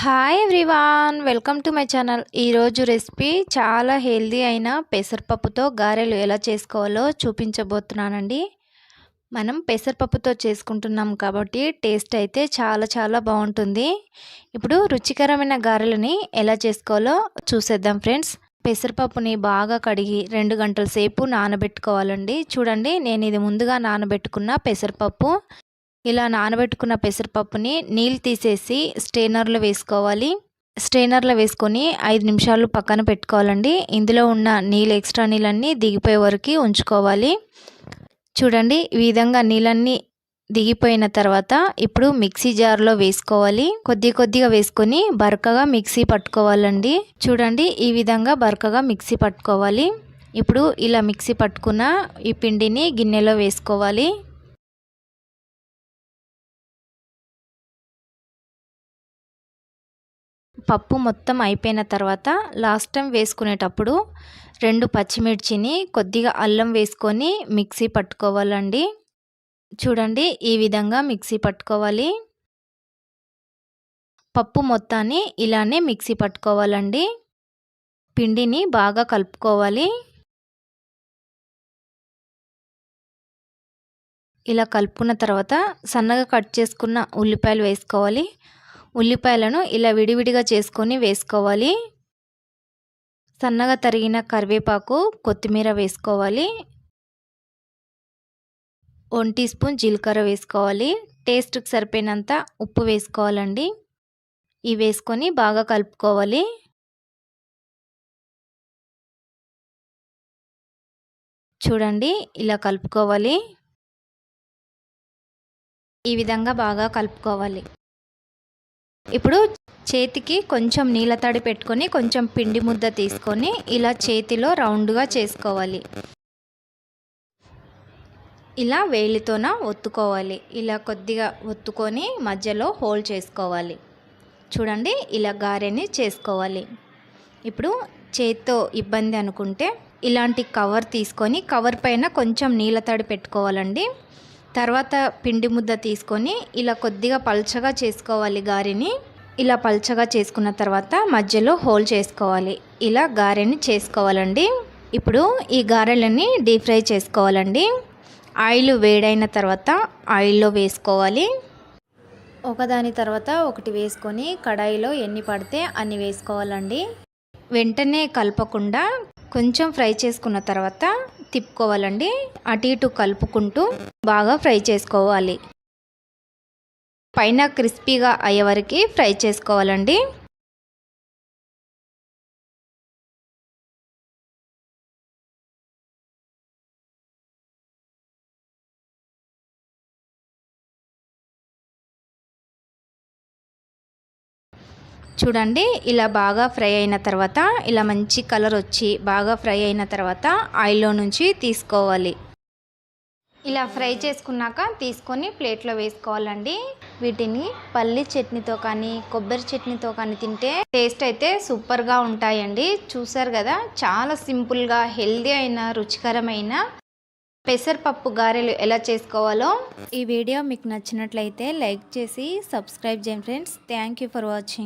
Hi everyone welcome to my channel ఈరోజు recipe చాలా healthy అయిన పెసరపప్పుతో గారెలు ఎలా చేసుకోవాలో చూపించబోతున్నానండి. మనం పెసరపప్పుతో చేసుకుంటున్నాం కాబట్టి టేస్ట్ అయితే చాలా చాలా బాగుంటుంది. ఇప్పుడు రుచికరమైన గారెలని ఎలా చేసుకోవాలో చూసేద్దాం ఫ్రెండ్స్ పెసరపప్పుని బాగా కడిగి రెండు గంటల సేపు నానబెట్టుకోవాలండి. చూడండి నేను ఇది ముందుగా నానబెట్టుకున్న పెసరపప్పు. ఇలా నానబెట్టుకున్న పెసరపప్పుని నీళ్ళు తీసేసి స్టెయినర్లో వేసుకోవాలి. స్టెయినర్లో వేసుకొని ఐదు నిమిషాలు పక్కన పెట్టుకోవాలండి. ఇందులో ఉన్న నీళ్ళు ఎక్స్ట్రా నీళ్ళన్నీ దిగిపోయే వరకు ఉంచుకోవాలి. చూడండి ఈ విధంగా నీళ్ళన్నీ దిగిపోయిన తర్వాత ఇప్పుడు మిక్సీ జార్లో వేసుకోవాలి. కొద్ది కొద్దిగా వేసుకొని బరకగా మిక్సీ పట్టుకోవాలండి. చూడండి ఈ విధంగా బరకగా మిక్సీ పట్టుకోవాలి. ఇప్పుడు ఇలా మిక్సీ పట్టుకున్న ఈ పిండిని గిన్నెలో వేసుకోవాలి. పప్పు మొత్తం అయిపోయిన తర్వాత లాస్ట్ టైం వేసుకునేటప్పుడు రెండు పచ్చిమిర్చిని కొద్దిగా అల్లం వేసుకొని మిక్సీ పట్టుకోవాలండి. చూడండి ఈ విధంగా మిక్సీ పట్టుకోవాలి. పప్పు మొత్తాన్ని ఇలానే మిక్సీ పట్టుకోవాలండి. పిండిని బాగా కలుపుకోవాలి. ఇలా కలుపుకున్న తర్వాత సన్నగా కట్ చేసుకున్న ఉల్లిపాయలు వేసుకోవాలి. ఉల్లిపాయలను ఇలా విడివిడిగా చేసుకొని వేసుకోవాలి. సన్నగా తరిగిన కరివేపాకు కొత్తిమీర వేసుకోవాలి. వన్ టీ స్పూన్ జీలకర్ర వేసుకోవాలి. టేస్ట్కి సరిపోయినంత ఉప్పు వేసుకోవాలండి. ఇవి వేసుకొని బాగా కలుపుకోవాలి. చూడండి ఇలా కలుపుకోవాలి. ఈ విధంగా బాగా కలుపుకోవాలి. ఇప్పుడు చేతికి కొంచెం నీళ్ళ తడి పెట్టుకొని కొంచెం పిండి ముద్ద తీసుకొని ఇలా చేతిలో రౌండ్గా చేసుకోవాలి. ఇలా వేలితోన ఒత్తుకోవాలి. ఇలా కొద్దిగా ఒత్తుకొని మధ్యలో హోల్ చేసుకోవాలి. చూడండి ఇలా గారెని చేసుకోవాలి. ఇప్పుడు చేత్తో ఇబ్బంది అనుకుంటే ఇలాంటి కవర్ తీసుకొని కవర్ పైన కొంచెం నీళ్ళ తడి పెట్టుకోవాలండి. తర్వాత పిండి ముద్ద తీసుకొని ఇలా కొద్దిగా పల్చగా చేసుకోవాలి గారెని. ఇలా పల్చగా చేసుకున్న తర్వాత మధ్యలో హోల్ చేసుకోవాలి. ఇలా గారెని చేసుకోవాలండి. ఇప్పుడు ఈ గారెలని డీప్ ఫ్రై చేసుకోవాలండి. ఆయిల్ వేడైన తర్వాత ఆయిల్లో వేసుకోవాలి. ఒకదాని తర్వాత ఒకటి వేసుకొని కడాయిలో ఎన్ని పడితే అన్ని వేసుకోవాలండి. వెంటనే కలపకుండా కొంచెం ఫ్రై చేసుకున్న తర్వాత తిప్పుకోవాలండి. అటు ఇటు కలుపుకుంటూ బాగా ఫ్రై చేసుకోవాలి. పైన క్రిస్పీగా అయ్యే వరకు ఫ్రై చేసుకోవాలండి. చూడండి ఇలా బాగా ఫ్రై అయిన తర్వాత ఇలా మంచి కలర్ వచ్చి బాగా ఫ్రై అయిన తర్వాత ఆయిల్లో నుంచి తీసుకోవాలి. ఇలా ఫ్రై చేసుకున్నాక తీసుకొని ప్లేట్లో వేసుకోవాలండి. వీటిని పల్లి చట్నీతో కానీ కొబ్బరి చట్నీతో కానీ తింటే టేస్ట్ అయితే సూపర్గా ఉంటాయండి. చూసారు కదా చాలా సింపుల్గా హెల్దీ అయిన రుచికరమైన పెసరపప్పు గారెలు ఎలా చేసుకోవాలో. ఈ వీడియో మీకు నచ్చినట్లయితే లైక్ చేసి సబ్స్క్రైబ్ చేయండి friends. Thank you for watching.